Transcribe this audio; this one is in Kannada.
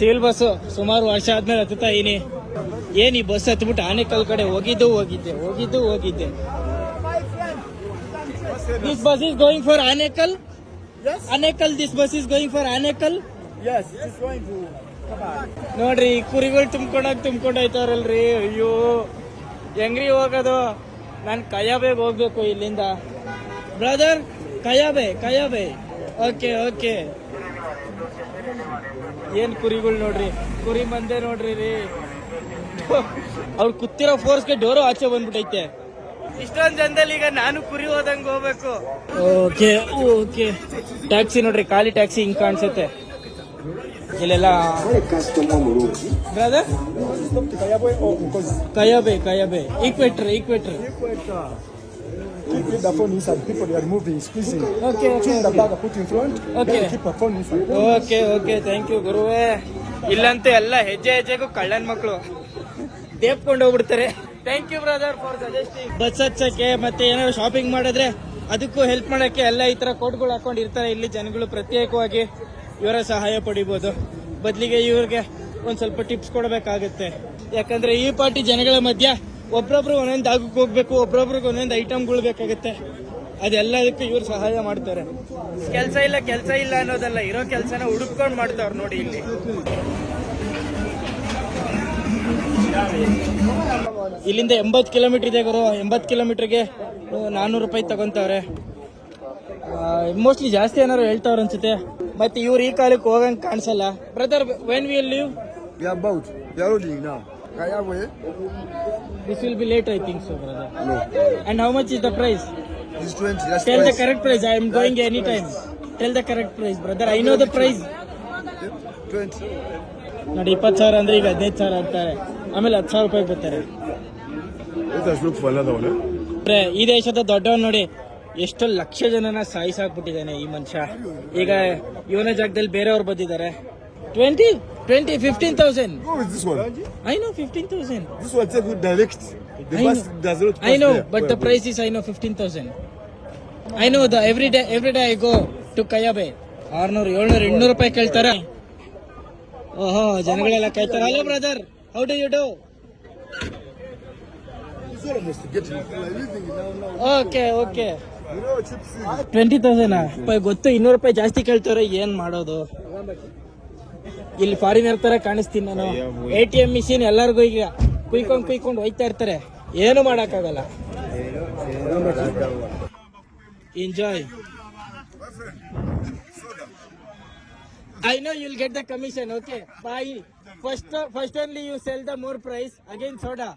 ಸಿವಿಲ್ ಬಸ್ ಸುಮಾರು ವರ್ಷ ಆದ್ಮೇಲೆ ಹತ್ತುತ್ತಾ ಇದೀನಿ ಏನ್ ಈ ಬಸ್ ಹತ್ಬಿಟ್ಟು ಆನೆಕಲ್ ಕಡೆ ಹೋಗಿದ್ದು ಹೋಗಿದ್ದೆ ಹೋಗಿದ್ದು ಹೋಗಿದ್ದೆ. This bus is going for Anekal Anekal this bus is going for Anekal. ನೋಡ್ರಿ ಈ ಕುರಿಗಳು ತುಂಬ್ಕೊಂಡಾಗ ತುಂಬಿಕೊಂಡೈತವ್ರಲ್ರಿ ಅಯ್ಯೋ ಹೆಂಗ್ರಿ ಹೋಗೋದು? ನಾನು ಕಯಾಬೇಗ್ ಹೋಗ್ಬೇಕು ಇಲ್ಲಿಂದ. Brother Kayabwe Kayabwe. Okay okay ಏನ್ ಕುರಿಗಳು ನೋಡ್ರಿ? ಕುರಿ ಮಂದೆ ನೋಡ್ರಿ ರೀ. ಅವ್ರು ಫೋರ್ಸ್ ಫೋರ್ಸ್ಗೆ ಡೋರು ಆಚೆ ಬಂದ್ಬಿಟ್ಟೈತೆ ಇಷ್ಟೊಂದ್ ಜನದಲ್ಲಿ ಈಗ ನಾನು ಕುರಿ ಹೋದಂಗೆ ಹೋಗ್ಬೇಕು. Okay okay. ಟ್ಯಾಕ್ಸಿ ನೋಡ್ರಿ ಖಾಲಿ ಟ್ಯಾಕ್ಸಿ ಹಿಂಗ್ ಕಾಣಿಸುತ್ತೆ. ಇಲ್ಲೆಲ್ಲ brother Kayabwe Kayabwe equator equator keep the phone inside. People they are moving, squeezing. Okay okay Choose the bag put in front. Okay. Then keep the phone inside. Okay, okay. Thank you ಗುರುವೇ ಇಲ್ಲಂತೆ ಎಲ್ಲ ಹೆಜ್ಜೆ ಹೆಜ್ಜೆಗೂ ಕಳ್ಳನ್ ಮಕ್ಕಳು ದೇಪ್ಕೊಂಡು ಹೋಗ್ಬಿಡ್ತಾರೆ thank you brother for suggesting bus ಹಚ್ಚಕ್ಕೆ ಮತ್ತೆ ಏನಾದ್ರು ಶಾಪಿಂಗ್ ಮಾಡಿದ್ರೆ ಅದಕ್ಕೂ ಹೆಲ್ಪ್ ಮಾಡೋಕ್ಕೆ ಎಲ್ಲ ಈ ಥರ ಕೋಟ್ಗಳು ಹಾಕೊಂಡಿರ್ತಾರೆ ಇಲ್ಲಿ ಜನಗಳು ಪ್ರತ್ಯೇಕವಾಗಿ ಇವರ ಸಹಾಯ ಪಡಿಬೋದು ಬದಲಿಗೆ ಇವ್ರಿಗೆ ಒಂದು ಸ್ವಲ್ಪ ಟಿಪ್ಸ್ ಕೊಡಬೇಕಾಗುತ್ತೆ ಯಾಕಂದ್ರೆ ಈ ಪಾರ್ಟಿ ಜನಗಳ ಮಧ್ಯ ಒಬ್ರೊಬ್ರು ಒಂದೊಂದು ಜಾಗಕ್ಕೆ ಹೋಗ್ಬೇಕು ಒಬ್ರೊಬ್ರಿಗೆ ಒಂದೊಂದು ಐಟಮ್ಗಳು ಬೇಕಾಗುತ್ತೆ. ಅದೆಲ್ಲದಕ್ಕೂ ಇವ್ರು ಸಹಾಯ ಮಾಡ್ತಾರೆ. ಕೆಲಸ ಇಲ್ಲ ಕೆಲಸ ಇಲ್ಲ ಅನ್ನೋದಲ್ಲ ಇರೋ ಕೆಲಸನ ಹುಡುಕೊಂಡು ಮಾಡ್ತಾವ್ರು ನೋಡಿ ಇಲ್ಲಿ. ಇಲ್ಲಿಂದ ಎಂಬತ್ತು ಕಿಲೋಮೀಟರ್ ಇದೆ ಗುರು. ಎಂಬತ್ತು ಕಿಲೋಮೀಟರ್ಗೆ ನಾನ್ನೂರು ರೂಪಾಯಿ ತಗೊಂತವ್ರೆ. ಮೋಸ್ಟ್ಲಿ ಜಾಸ್ತಿ ಏನಾರು ಹೇಳ್ತಾವ್ರ ಅನ್ಸುತ್ತೆ. ಮತ್ತೆ ಇವ್ರು ಈ ಕಾಲಕ್ಕೆ ಹೋಗಂಗ್ ಕಾಣಿಸಲ್ಲ. Brother when will leave We are about. We are loading now. Kayaboy. This will be late I think so brother No. And how much is the price This 20. That's tell the price. Correct price I am going any time tell the correct price brother I know the price 20. ನೋಡಿ ಇಪ್ಪತ್ತು ಸಾವಿರ ಅಂದ್ರೆ ಈಗ ಹದಿನೈದು ಸಾವಿರ ಅಂತಾರೆ ಆಮೇಲೆ ಹತ್ತು ಸಾವಿರ ರೂಪಾಯಿ ಬರ್ತಾರೆ Let us look for another one. Eh? ಅಂದ್ರೆ ಈ ದೇಶದ ದೊಡ್ಡವನ್ ನೋಡಿ ಎಷ್ಟು ಲಕ್ಷ ಜನನ ಸಾಯಿಸಾಕ್ಬಿಟ್ಟಿದ್ದಾನೆ ಈ ಮನುಷ್ಯ ಈಗ ಇವನ ಜಾಗದಲ್ಲಿ ಬೇರೆಯವ್ರು ಬಂದಿದ್ದಾರೆ twenty twenty fifteen thousand Go this one. I know fifteen thousand This one take good direct. The I bus know. does not I pass know there. But the Wait, price is I know fifteen thousand I know the every day every day I go to Kayabwe ಆರ್ನೂರು ಏಳ್ನೂರು ಎಂಟ್ನೂರು ರೂಪಾಯಿ ಕೇಳ್ತಾರೆ ಓಹೋ ಜನಗಳೆಲ್ಲ ಕಾಯ್ತಾರೆ hello brother how do you do It's almost to get it. Like, you think now, now. Okay okay You know, chips. Twenty thousand ರೂಪಾಯಿ ಗೊತ್ತು ಇನ್ನೂರು ರೂಪಾಯಿ ಜಾಸ್ತಿ ಕೇಳ್ತಾರೆ ಏನ್ ಮಾಡೋದು ಇಲ್ಲಿ ಫಾರಿನರ್ ತರ ಕಾಣಿಸ್ತೀನಿ ನಾನು. ಎ ಟಿ ಎಂ ಮಿಷಿನ್ ಎಲ್ಲರಿಗೂ ಈಗ ಕುಯ್ಕೊಂಡು ಕುಯ್ಕೊಂಡು ಹೋಯ್ತಾ ಇರ್ತಾರೆ. ಏನು ಮಾಡೋಕ್ಕಾಗಲ್ಲ. Enjoy I know you'll get the commission okay bye first first only you sell the more price again soda